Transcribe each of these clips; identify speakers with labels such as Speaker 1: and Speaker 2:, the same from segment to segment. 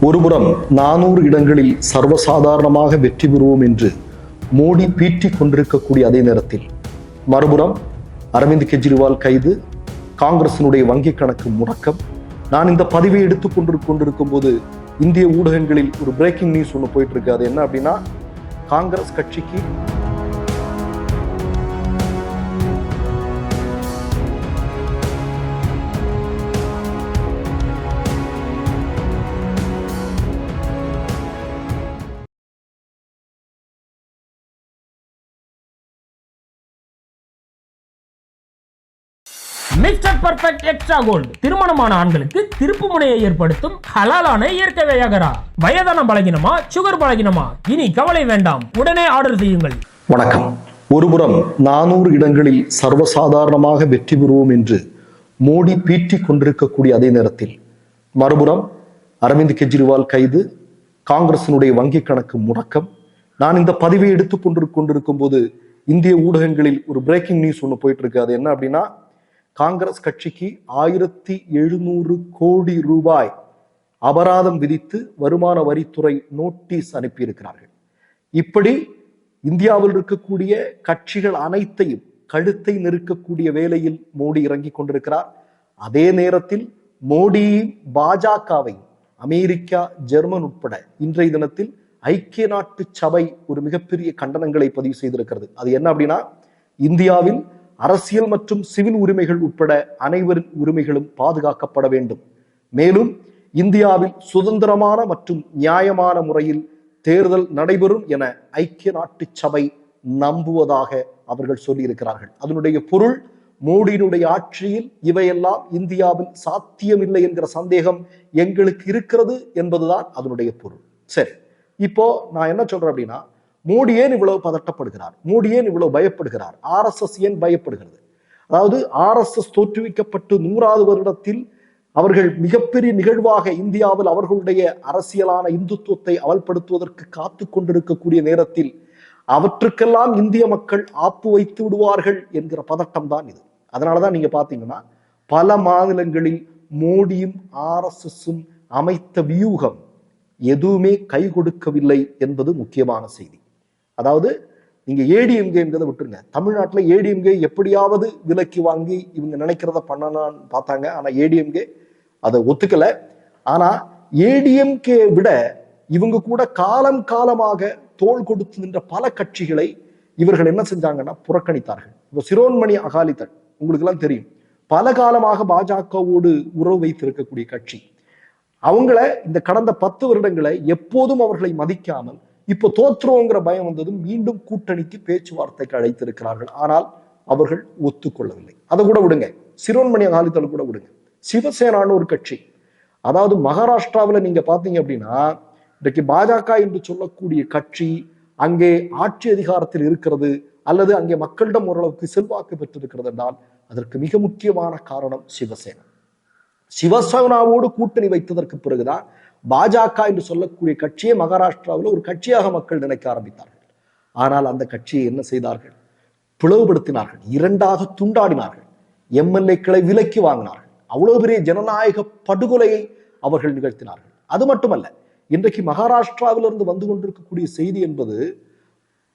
Speaker 1: ஒருபுறம் நானூறு இடங்களில் சர்வசாதாரணமாக வெற்றி பெறுவோம் என்று மோடி பீட்டிக் கொண்டிருக்கக்கூடிய அதே நேரத்தில். மறுபுறம் அரவிந்த் கெஜ்ரிவால் கைது காங்கிரசினுடைய வங்கிக் கணக்கு முடக்கம். நான் இந்த பதிவை எடுத்துக் கொண்டு கொண்டிருக்கும் போது இந்திய ஊடகங்களில் ஒரு பிரேக்கிங் நியூஸ் ஒன்று போயிட்டு இருக்கு. அது என்ன அப்படின்னா காங்கிரஸ் கட்சிக்கு
Speaker 2: மிஸ்டர் பர்ஃபெக்ட் எக்ஸ்ட்ரா கோல்டு திருமணமான ஆண்களுக்கு திருப்பு முனையை ஏற்படுத்தும் ஹலாலான இயற்கை வியாகரா. வயதான பலகினமா சுகர் பலகினமா? இனி கவலை வேண்டாம். உடனே ஆர்டர் செய்யுங்கள்.
Speaker 1: வணக்கம். ஒருபுறம் நானூறு இடங்களில் சர்வசாதாரணமாக வெற்றி பெறுவோம் என்று மோடி பீட்டிக் கொண்டிருக்கக்கூடிய அதே நேரத்தில். மறுபுறம் அரவிந்த் கெஜ்ரிவால் கைது காங்கிரசினுடைய வங்கி கணக்கு முடக்கம். நான் இந்த பதிவை எடுத்துக் கொண்டு கொண்டிருக்கும் போது இந்திய ஊடகங்களில் ஒரு பிரேக்கிங் நியூஸ் ஒன்று போயிட்டு இருக்கு. அது என்ன அப்படின்னா காங்கிரஸ் கட்சிக்கு ஆயிரத்தி எழுநூறு கோடி ரூபாய் அபராதம் விதித்து வருமான வரித்துறை நோட்டீஸ் அனுப்பியிருக்கிறார்கள். இப்படி இந்தியாவில் இருக்கக்கூடிய கட்சிகள் அனைத்தையும் கழுத்தை நெருக்கக்கூடிய வேலையில் மோடி இறங்கிக் கொண்டிருக்கிறார். அதே நேரத்தில் மோடி பாஜகவை அமெரிக்கா ஜெர்மன் உட்பட இன்றைய தினத்தில் ஐக்கிய நாட்டு சபை ஒரு மிகப்பெரிய கண்டனங்களை பதிவு செய்திருக்கிறது. அது என்ன அப்படின்னா இந்தியாவில் அரசியல் மற்றும் சிவில் உரிமைகள் உட்பட அனைவரின் உரிமைகளும் பாதுகாக்கப்பட வேண்டும். மேலும் இந்தியாவில் சுதந்திரமான மற்றும் நியாயமான முறையில் தேர்தல் நடைபெறும் என ஐக்கிய நாட்டு சபை நம்புவதாக அவர்கள் சொல்லியிருக்கிறார்கள். அதனுடைய பொருள் மோடியினுடைய ஆட்சியில் இவையெல்லாம் இந்தியாவில் சாத்தியமில்லை என்கிற சந்தேகம் எங்களுக்கு இருக்கிறது என்பதுதான் அதனுடைய பொருள். சரி இப்போ நான் என்ன சொல்றேன் அப்படின்னா மோடி ஏன் இவ்வளவு பதட்டப்படுகிறார்? மோடி ஏன் இவ்வளவு பயப்படுகிறார்? ஆர்எஸ்எஸ் ஏன் பயப்படுகிறது? அதாவது ஆர்எஸ்எஸ் தோற்றுவிக்கப்பட்டு நூறாவது வருடத்தில் அவர்கள் மிகப்பெரிய நிகழ்வாக இந்தியாவில் அவர்களுடைய அரசியலான இந்துத்துவத்தை அமல்படுத்துவதற்கு காத்து கொண்டிருக்கக்கூடிய நேரத்தில் அவற்றுக்கெல்லாம் இந்திய மக்கள் ஆப்பு வைத்து விடுவார்கள் என்கிற பதட்டம் தான் இது. அதனாலதான் நீங்க பாத்தீங்கன்னா பல மாநிலங்களில் மோடியும் ஆர்எஸ்எஸும் அமைத்த வியூகம் எதுவுமே கை கொடுக்கவில்லை என்பது முக்கியமான செய்தி. அதாவது நீங்க ஏடிஎம்கேங்கிறத விட்டுருங்க. தமிழ்நாட்டில் ஏடிஎம்கே எப்படியாவது விலக்கி வாங்கி இவங்க நினைக்கிறத பண்ணலான்னு பார்த்தாங்க. ஆனால் ஏடிஎம்கே அதை ஒத்துக்கல. ஆனா ஏடிஎம்கே விட இவங்க கூட காலம் காலமாக தோள் கொடுத்து நின்ற பல கட்சிகளை இவர்கள் என்ன செஞ்சாங்கன்னா புறக்கணித்தார்கள். இப்போ சிரோன்மணி அகாலிதள் உங்களுக்கு எல்லாம் தெரியும். பல காலமாக பாஜகவோடு உறவு வைத்திருக்கக்கூடிய கட்சி. அவங்கள இந்த கடந்த பத்து வருடங்களை எப்போதும் அவர்களை மதிக்காமல் இப்போ தோற்றுவோங்கிற பயம் வந்ததும் மீண்டும் கூட்டணிக்கு பேச்சுவார்த்தைக்கு அழைத்திருக்கிறார்கள். ஆனால் அவர்கள் ஒத்துக்கொள்ளவில்லை. அதை கூட விடுங்க. சிரோன்மணி அகாலிதள் கூட விடுங்க. சிவசேனான்னு ஒரு கட்சி. அதாவது மகாராஷ்டிராவில் நீங்க பாத்தீங்க அப்படின்னா இன்றைக்கு பாஜக என்று சொல்லக்கூடிய கட்சி அங்கே ஆட்சி அதிகாரத்தில் இருக்கிறது அல்லது அங்கே மக்களிடம் ஓரளவுக்கு செல்வாக்கு பெற்றிருக்கிறது என்றால் அதற்கு மிக முக்கியமான காரணம் சிவசேனா. சிவசேனாவோடு கூட்டணி வைத்ததற்கு பிறகுதான் பாஜக என்று சொல்லக்கூடிய கட்சியை மகாராஷ்டிராவில் ஒரு கட்சியாக மக்கள் நினைக்க ஆரம்பித்தார்கள். ஆனால் அந்த கட்சியை என்ன செய்தார்கள்? பிளவுபடுத்தினார்கள். இரண்டாக துண்டாடினார்கள். எம்எல்ஏக்களை விலக்கி வாங்கினார்கள். அவ்வளவு பெரிய ஜனநாயக படுகொலையை அவர்கள் நிகழ்த்தினார்கள். அது மட்டுமல்ல இன்றைக்கு மகாராஷ்டிராவிலிருந்து வந்து கொண்டிருக்கக்கூடிய செய்தி என்பது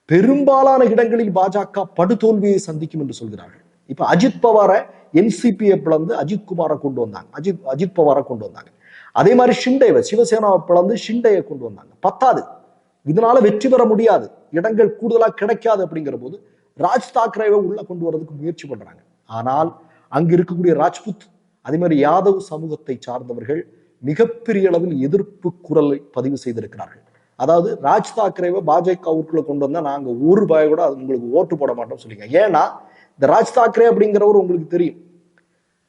Speaker 1: பெரும்பாலான இடங்களில் பாஜக படுதோல்வியை சந்திக்கும் என்று சொல்கிறார்கள். இப்ப அஜித் பவாரை என்சிபியை பிளந்து அஜித் குமாரை கொண்டு வந்தாங்க. அஜித் அஜித் பவாரை கொண்டு வந்தாங்க. அதே மாதிரி ஷிண்டேவை சிவசேனாவை பிளந்து ஷிண்டையை கொண்டு வந்தாங்க. பத்தாது. இதனால வெற்றி பெற முடியாது. இடங்கள் கூடுதலாக கிடைக்காது அப்படிங்கிற போது ராஜ் தாக்கரேவை உள்ள கொண்டு வரதுக்கு முயற்சி பண்றாங்க. ஆனால் அங்கு இருக்கக்கூடிய ராஜ்புத் அதே மாதிரி யாதவ் சமூகத்தை சார்ந்தவர்கள் மிகப்பெரிய அளவில் எதிர்ப்பு குரலை பதிவு செய்திருக்கிறார்கள். அதாவது ராஜ் தாக்கரேவை பாஜகவுக்குள்ள கொண்டு வந்தா நாங்க ஒரு ரூபாய் கூட அது உங்களுக்கு ஓட்டு போட மாட்டோம் சொல்லிங்க ஏன்னா இந்த ராஜ் தாக்கரே அப்படிங்கிறவர் உங்களுக்கு தெரியும்.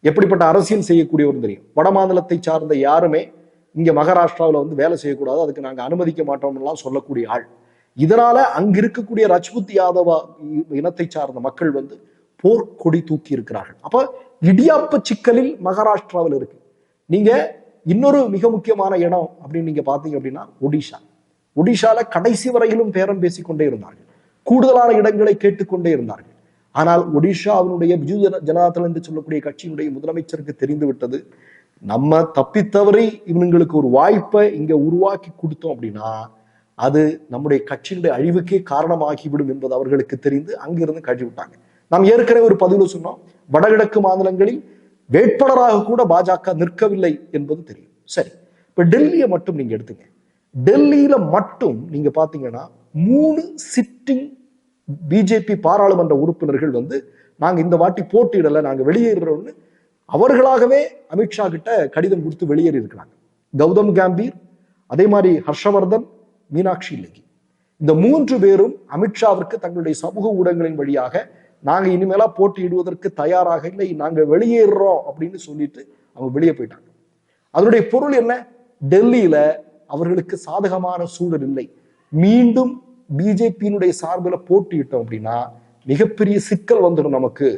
Speaker 1: எப்படிப்பட்ட அரசியல் செய்யக்கூடியவரும் தெரியும். வட மாநிலத்தை சார்ந்த யாருமே இங்க மகாராஷ்டிராவில் வந்து வேலை செய்யக்கூடாது அதுக்கு நாங்கள் அனுமதிக்க மாட்டோம்லாம் சொல்லக்கூடிய ஆள். இதனால அங்க இருக்கக்கூடிய ரஜ்புத் யாதவா இனத்தை சார்ந்த மக்கள் வந்து போர்க்கொடி தூக்கி இருக்கிறார்கள். அப்ப இடியாப்ப சிக்கலில் மகாராஷ்டிராவில் இருக்கு. நீங்க இன்னொரு மிக முக்கியமான இடம் அப்படின்னு நீங்க பாத்தீங்க அப்படின்னா ஒடிஷா. ஒடிஷால கடைசி வரையிலும் பேரம் பேசிக்கொண்டே இருந்தார்கள். கூடுதலான இடங்களை கேட்டுக்கொண்டே இருந்தார்கள். ஆனால் ஒடிஷாவினுடைய பிஜு ஜன ஜனதாதள் என்று சொல்லக்கூடிய கட்சியினுடைய முதலமைச்சருக்கு தெரிந்துவிட்டது. நம்ம தப்பித்தவரை இவனுங்களுக்கு ஒரு வாய்ப்பை இங்க உருவாக்கி கொடுத்தோம் அப்படின்னா அது நம்முடைய கட்சியினுடைய அழிவுக்கே காரணமாகிவிடும் என்பது அவர்களுக்கு தெரிந்து அங்கிருந்து கழி விட்டாங்க நாம் ஏற்கனவே ஒரு பதிவில் சொன்னோம் வடகிழக்கு மாநிலங்களில் வேட்பாளராக கூட பாஜக நிற்கவில்லை என்பது தெரியும். சரி இப்ப டெல்லியை மட்டும் நீங்க எடுத்துங்க. டெல்லியில மட்டும் நீங்க பாத்தீங்கன்னா மூணு சிட்டிங் பிஜேபி பாராளுமன்ற உறுப்பினர்கள் வந்து நாங்க இந்த வாட்டி போட்டியிடல நாங்க வெளியேறுறோம்னு அவர்களாகவே அமித்ஷா கிட்ட கடிதம் கொடுத்து வெளியேறி இருக்கிறாங்க. கௌதம் காம்பீர் அதே மாதிரி ஹர்ஷவர்தன் மீனாட்சி லேகி இந்த மூன்று பேரும் அமித்ஷாவிற்கு தங்களுடைய சமூக ஊடகங்களின் வழியாக நாங்க இனிமேலா போட்டியிடுவதற்கு தயாராக இல்லை நாங்க வெளியேறுறோம் அப்படின்னு சொல்லிட்டு அவங்க வெளியே போயிட்டாங்க. அதனுடைய பொருள் என்ன? டெல்லியில அவர்களுக்கு சாதகமான சூழல் இல்லை. மீண்டும் பிஜேபியினுடைய சார்பில் போட்டியிட்டோம் அப்படின்னா மிகப்பெரிய சிக்கல் வந்துடும் நமக்கு.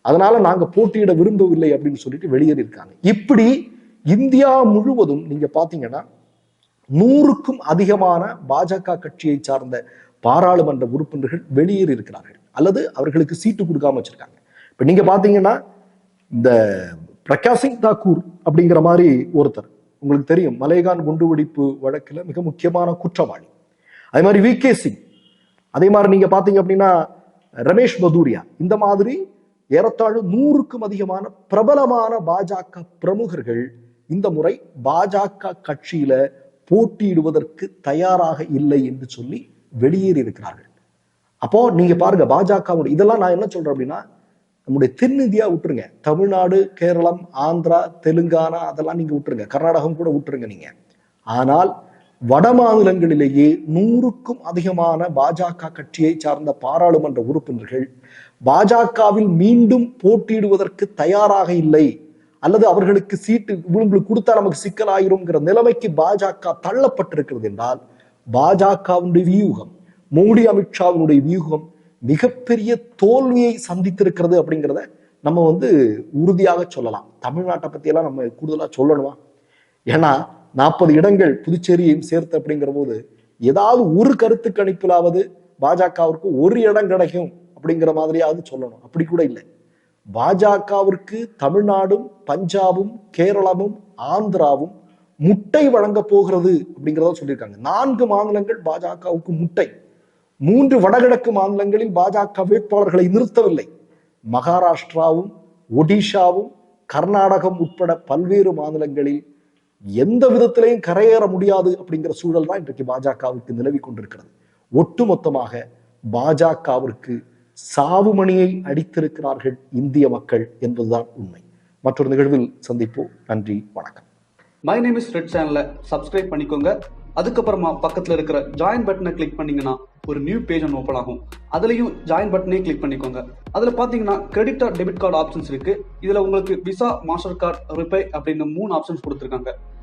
Speaker 1: அதனால நாங்க போட்டியிட விரும்பவில்லை அப்படின்னு சொல்லிட்டு வெளியேறி இருக்காங்க இப்படி இந்தியா முழுவதும் நீங்க பாத்தீங்கன்னா நூறுக்கும் அதிகமான பாஜக கட்சியை சார்ந்த பாராளுமன்ற உறுப்பினர்கள் வெளியேறி இருக்கிறார்கள் அல்லது அவர்களுக்கு சீட்டு கொடுக்காம வச்சிருக்காங்க. இப்ப நீங்க பாத்தீங்கன்னா இந்த பிரகாஷ் சிங் தாக்கூர் அப்படிங்கிற மாதிரி ஒருத்தர். உங்களுக்கு தெரியும் மலேகான் குண்டுவெடிப்பு வழக்கில் மிக முக்கியமான குற்றவாளி. அதே மாதிரி வி கே சிங் அதே மாதிரி நீங்க பாத்தீங்க அப்படின்னா ரமேஷ் பதூரியா. இந்த மாதிரி ஏறத்தாழ நூறுக்கும் அதிகமான பிரபலமான பாஜக பிரமுகர்கள் இந்த முறை பாஜக கட்சியில போட்டியிடுவதற்கு தயாராக இல்லை என்று சொல்லி வெளியேறி இருக்கிறார்கள் அப்போ நீங்க பாருங்க பாஜகவுடைய இதெல்லாம் நான் என்ன சொல்றேன் அப்படின்னா நம்முடைய தென்னிந்தியா விட்டுருங்க. தமிழ்நாடு கேரளம் ஆந்திரா தெலுங்கானா அதெல்லாம் நீங்க விட்டுருங்க. கர்நாடகம் கூட விட்டுருங்க நீங்க. ஆனால் வட மாநிலங்களிலேயே நூறுக்கும் அதிகமான பாஜக கட்சியை சார்ந்த பாராளுமன்ற உறுப்பினர்கள் பாஜகவில் மீண்டும் போட்டியிடுவதற்கு தயாராக இல்லை. அல்லது அவர்களுக்கு சீட்டு இவங்களுக்கு கொடுத்தா நமக்கு சிக்கலாயிரும்ங்கிற நிலைமைக்கு பாஜக தள்ளப்பட்டிருக்கிறது என்றால் பாஜகவுடைய வியூகம் மோடி அமித்ஷாவினுடைய வியூகம் மிகப்பெரிய தோல்வியை சந்தித்திருக்கிறது அப்படிங்கிறத நம்ம வந்து உறுதியாக சொல்லலாம். தமிழ்நாட்டை பற்றியெல்லாம் நம்ம கூடுதலா சொல்லணுமா? ஏன்னா நாற்பது இடங்கள் புதுச்சேரியையும் சேர்த்து அப்படிங்கிற போது ஏதாவது ஒரு கருத்து கணிப்பிலாவது பாஜகவிற்கு ஒரு இடம் கிடைக்கும் அப்படிங்கிற மாதிரியாவது சொல்லணும். அப்படி கூட இல்லை. பாஜகவிற்கு தமிழ்நாடும் பஞ்சாபும் கேரளமும் ஆந்திராவும் முட்டை வழங்க போகிறது அப்படிங்கிறத சொல்லியிருக்காங்க. நான்கு மாநிலங்கள் பாஜகவுக்கு முட்டை. மூன்று வடகிழக்கு மாநிலங்களில் பாஜக வேட்பாளர்களை நிறுத்தவில்லை. மகாராஷ்டிராவும் ஒடிஷாவும் கர்நாடகம் உட்பட பல்வேறு மாநிலங்களில் எந்த விதத்திலையும் கரையேற முடியாது அப்படிங்கிற சூழல் தான் இன்றைக்கு பாஜகவுக்கு நிலவி கொண்டிருக்கிறது. ஒட்டுமொத்தமாக பாஜகவிற்கு சாவுமணியை அடித்திருக்கிறார்கள் இந்திய மக்கள் என்பதுதான் உண்மை. மற்றொரு நிகழ்வில் சந்திப்போம். நன்றி வணக்கம்.
Speaker 3: மை நேம் இஸ் ரெட் சேனலை சப்ஸ்கிரைப் பண்ணிக்கோங்க. அதுக்கப்புறமா பக்கத்தில் இருக்கிற ஜாயின் பட்டனை கிளிக் பண்ணீங்கன்னா ஒரு நியூ பேஜ் ஒன்று ஓப்பன் ஆகும். அதுலேயும் ஜாயின் பட்டனே கிளிக் பண்ணிக்கோங்க. அதில் பார்த்தீங்கன்னா credit or debit card options இருக்கு. இதில் உங்களுக்கு விசா மாஸ்டர் கார்டு ரிப்பே அப்படின்னு மூணு ஆப்ஷன்ஸ் கொடுத்துருக்காங்க.